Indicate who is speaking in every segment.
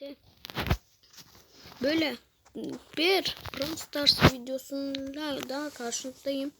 Speaker 1: birlikte böyle bir Brawl Stars videosuyla daha karşınızdayım.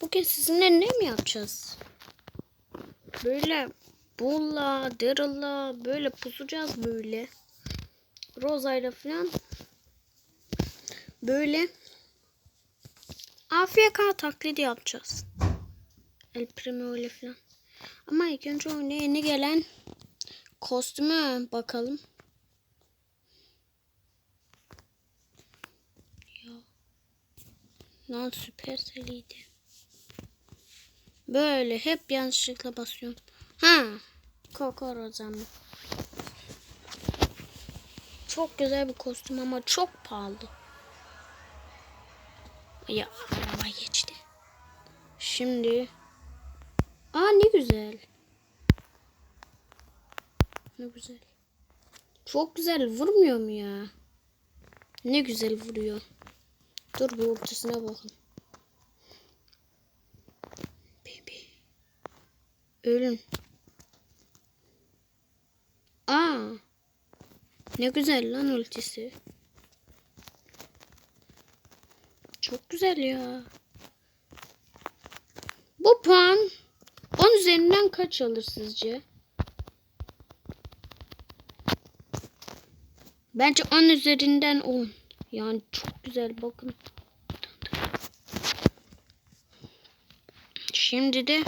Speaker 1: Bugün sizinle ne mi yapacağız? Böyle Bull'la, Daryl'la böyle pusacağız böyle. Rosa'yla falan. Böyle AFK taklidi yapacağız. El Primo ile falan. Ama ilk önce oyuna yeni gelen kostüme bakalım. Lan süper seriydi. Böyle hep yanlışlıkla basıyorum. Ha. Kokoroza mı? Çok güzel bir kostüm ama çok pahalı. Ya araba geçti. Şimdi Aa ne güzel. Ne güzel. Çok güzel vurmuyor mu ya? Ne güzel vuruyor. Dur bir ortasına bakın. Baby. Ölün. Aa. Ne güzel lan ultisi. Çok güzel ya. Bu puan 10 üzerinden kaç alır sizce? Bence 10 üzerinden 10. Yani çok güzel bakın. Şimdi de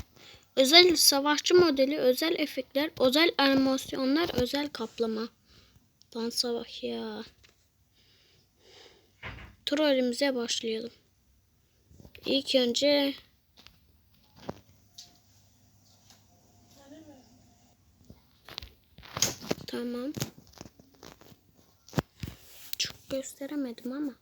Speaker 1: özel savaşçı modeli, özel efektler, özel animasyonlar, özel kaplama. Dansa bak ya. Trollümüze başlayalım. İlk önce Tamam. Gösteremedim ama.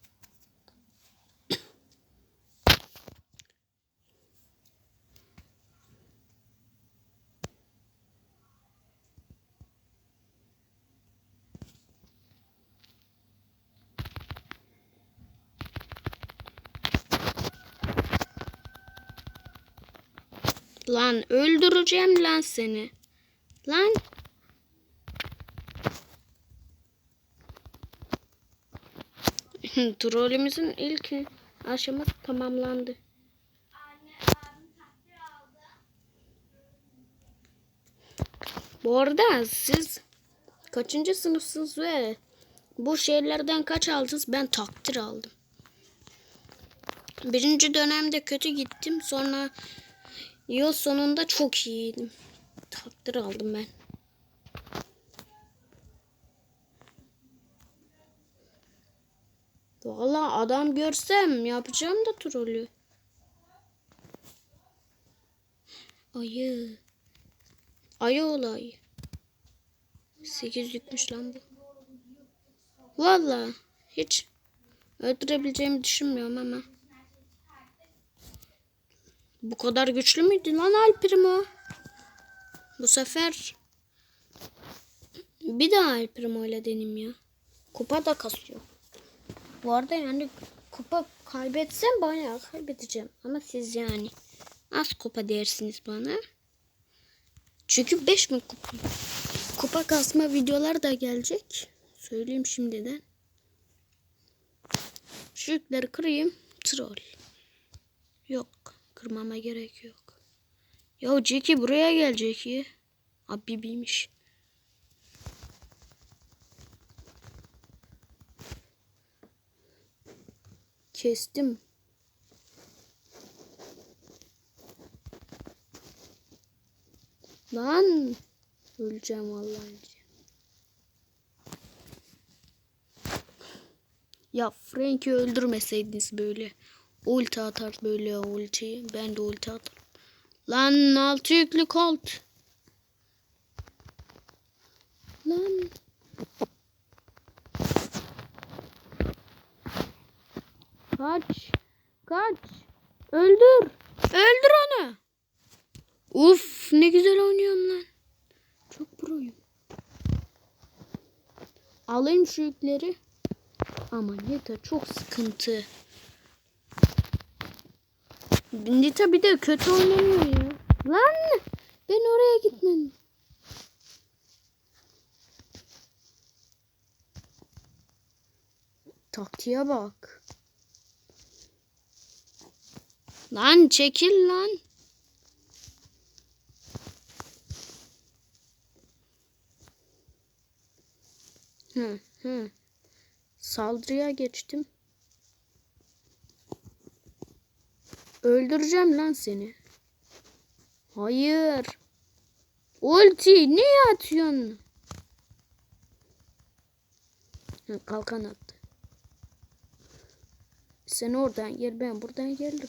Speaker 1: Lan öldüreceğim lan seni. Lan. Trollümüzün ilk aşaması tamamlandı. Bu arada siz kaçıncı sınıfsınız ve bu şeylerden kaç aldınız? Ben takdir aldım. Birinci dönemde kötü gittim. Sonra yıl sonunda çok iyiydim. Takdir aldım ben. Valla adam görsem yapacağım da trolü. Ayı. Ayı olay. 8 yükmüş lan bu. Valla hiç öldürebileceğimi düşünmüyorum ama. Bu kadar güçlü müydü lan Alprimo? Bu sefer bir daha Alprimo ile deneyim ya. Kupa da kasıyor. Bu arada yani kupa kaybetsem bayağı kaybedeceğim. Ama siz yani az kupa dersiniz bana. Çünkü 5000 kupa. Kupa kasma videolar da gelecek. Söyleyeyim şimdiden. Şu yükleri kırayım. Troll. Yok. Kırmama gerek yok. Ya Jackie buraya gelecek ya. Abibiymiş. Kestim. Lan. Öleceğim vallahi. Ya Frank'i öldürmeseydiniz böyle. Ulti atar böyle ulti. Ben de ulti atarım. Lan altı yüklü kolt. Lan. Kaç. Kaç. Öldür. Öldür onu. Uf ne güzel oynuyorum lan. Çok proyum. Alayım şu yükleri. Ama Nita çok sıkıntı. Nita bir de kötü oynamıyor ya. Lan ben oraya gitmedim. Taktiğe bak. Lan çekil lan. Hı hı. Saldırıya geçtim. Öldüreceğim lan seni. Hayır. Ulti niye atıyorsun? Kalkan attı. Sen oradan gel ben buradan geldim.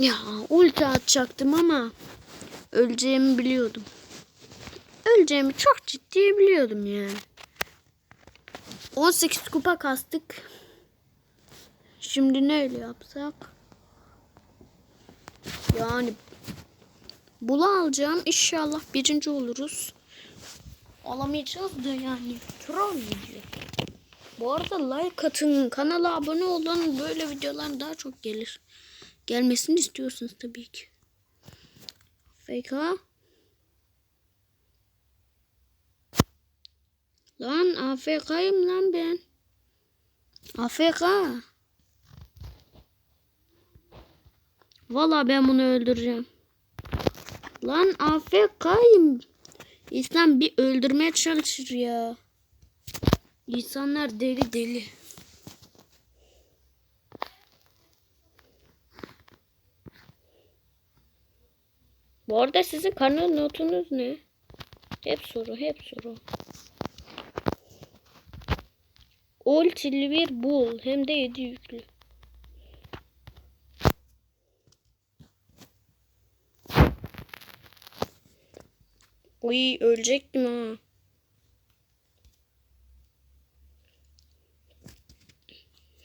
Speaker 1: Ya ulti atacaktım ama öleceğimi biliyordum. Öleceğimi çok ciddi biliyordum yani. 18 kupa kastık. Şimdi neyle yapsak? Yani bula alacağım. İnşallah birinci oluruz. Alamayacağız da yani. Troll video. Bu arada like atın. Kanala abone olun. Böyle videolar daha çok gelir. Gelmesini istiyorsunuz tabii ki. FK. Lan AFK'yım lan ben. AFK. Valla ben bunu öldüreceğim. Lan AFK'yım. İnsan bir öldürmeye çalışır ya. İnsanlar deli deli. Bu arada sizin kanal notunuz ne? Hep soru, hep soru. Ultili bir bul. Hem de 7 yüklü. Uy ölecektim ha.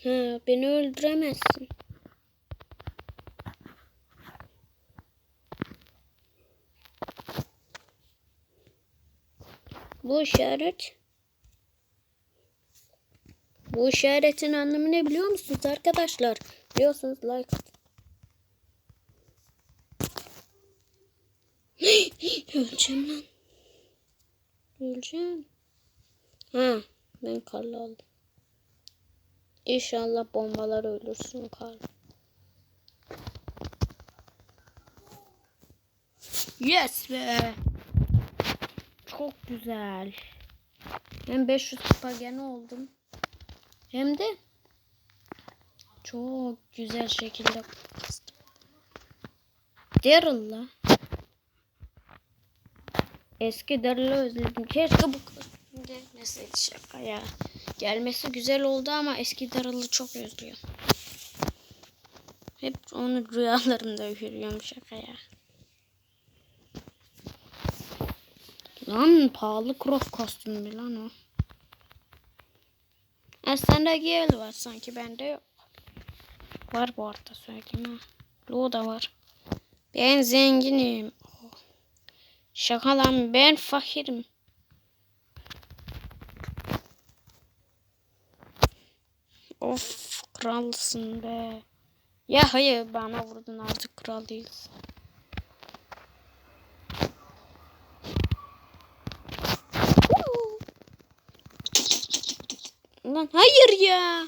Speaker 1: Ha beni öldüremezsin. Bu işaret bu işaretin anlamı ne biliyor musunuz arkadaşlar? Biliyorsunuz like. Öleceğim lan. Öleceğim. Ha, ben karlı aldım. İnşallah bombalar ölürsün Karl. Yes be. Çok güzel. Ben 500 kupa gene oldum. Hem de çok güzel şekilde kastım. Daryl'la. Eski Daryl'ı özledim. Keşke bu kostüm gelmeseydi şaka ya. Gelmesi güzel oldu ama eski Daryl'ı çok özlüyorum. Hep onu rüyalarımda görüyorum şaka ya. Lan pahalı crop kostümü lan o. E sende gel var sanki bende yok. Var bu arada söyleyeyim ha. Lo da var. Ben zenginim. Şaka lan ben fakirim. Of kralsın be. Ya hayır bana vurdun artık kral değilsin. Lan hayır ya.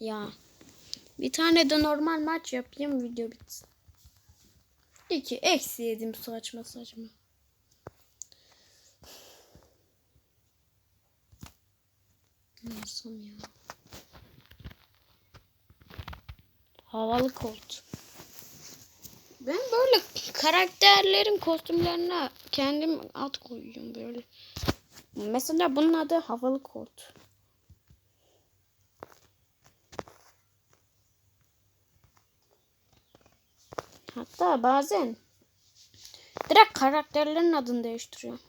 Speaker 1: Ya. Bir tane de normal maç yapayım video bitsin. İki eksi yedim saçma saçma. Yapsam ya? Havalı kolt. Ben böyle karakterlerin kostümlerine kendim at koyuyorum böyle. Mesela bunun adı havalı kolt. Hatta bazen direkt karakterlerin adını değiştiriyorum.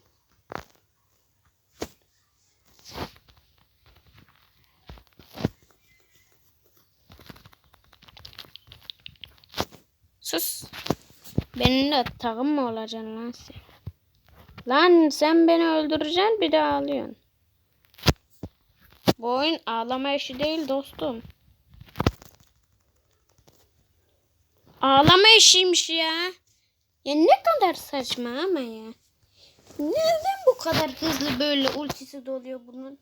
Speaker 1: Sus. Benimle takım mı olacaksın lan sen? Lan sen beni öldüreceksin bir de ağlıyorsun. Bu oyun ağlama işi değil dostum. Ağlama işiymiş ya. Ya ne kadar saçma ama ya. Neden bu kadar hızlı böyle ultisi doluyor bunun?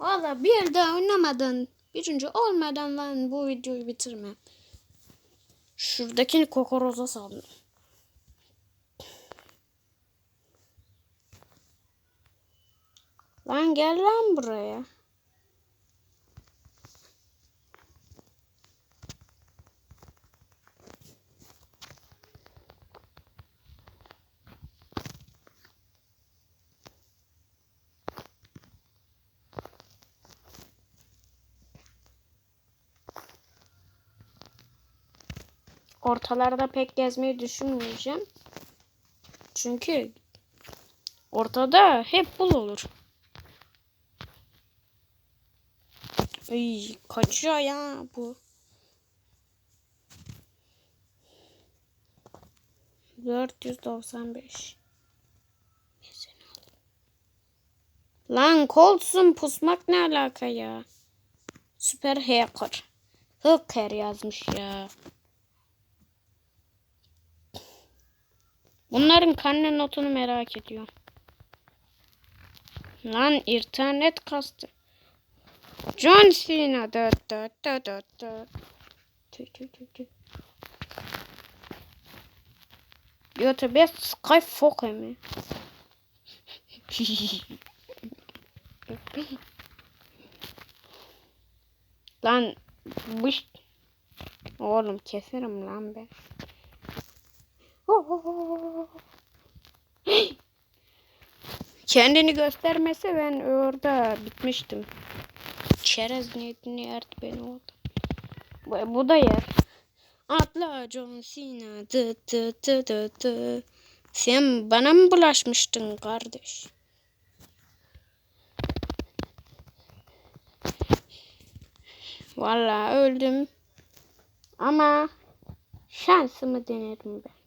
Speaker 1: Valla bir daha oynamadan, birinci olmadan lan bu videoyu bitirmem. Şuradakini kokoroza saldım. Lan gel lan buraya. Ortalarda pek gezmeyi düşünmeyeceğim. Çünkü ortada hep bul olur. Ay, kaçıyor ya bu. Dört yüz doksan beş. Lan kolsun pusmak ne alaka ya? Süper hacker. Hacker yazmış ya. Bunların karne notunu merak ediyorum. Lan internet kastı. John Cena. Da, da, da, da, da. Tü, tü, tü, tü. Yo tabi Sky Fox mi? lan bu Oğlum keserim lan ben. Kendini göstermese ben orada bitmiştim. Çerez niyetini yerdi beni orada. Bu, bu da yer. Atla John Cena. Dı dı dı dı dı. Sen bana mı bulaşmıştın kardeş? Vallahi öldüm. Ama şansımı denerim ben.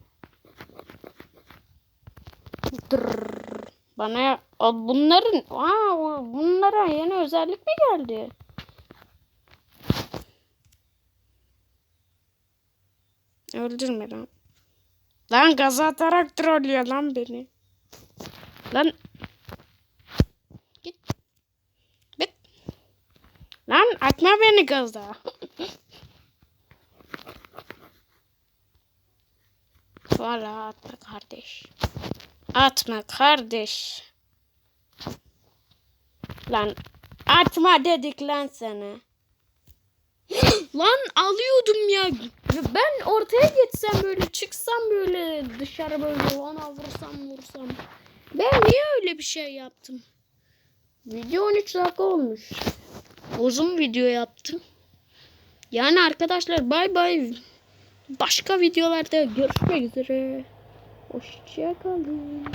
Speaker 1: Dırrrr. Bana bunların aa, bunlara yeni özellik mi geldi? Öldürme lan. Lan gaza atarak trollüyor lan beni. Lan. Git. Git. Lan atma beni gaza. Valla atma kardeş. Atma kardeş. Lan atma dedik lan sana. lan alıyordum ya. Ben ortaya geçsem böyle çıksam böyle dışarı böyle ona vursam vursam. Ben niye öyle bir şey yaptım? Video 13 dakika olmuş. Uzun video yaptım. Yani arkadaşlar bay bay. Başka videolarda görüşmek üzere. Hoşçakalın.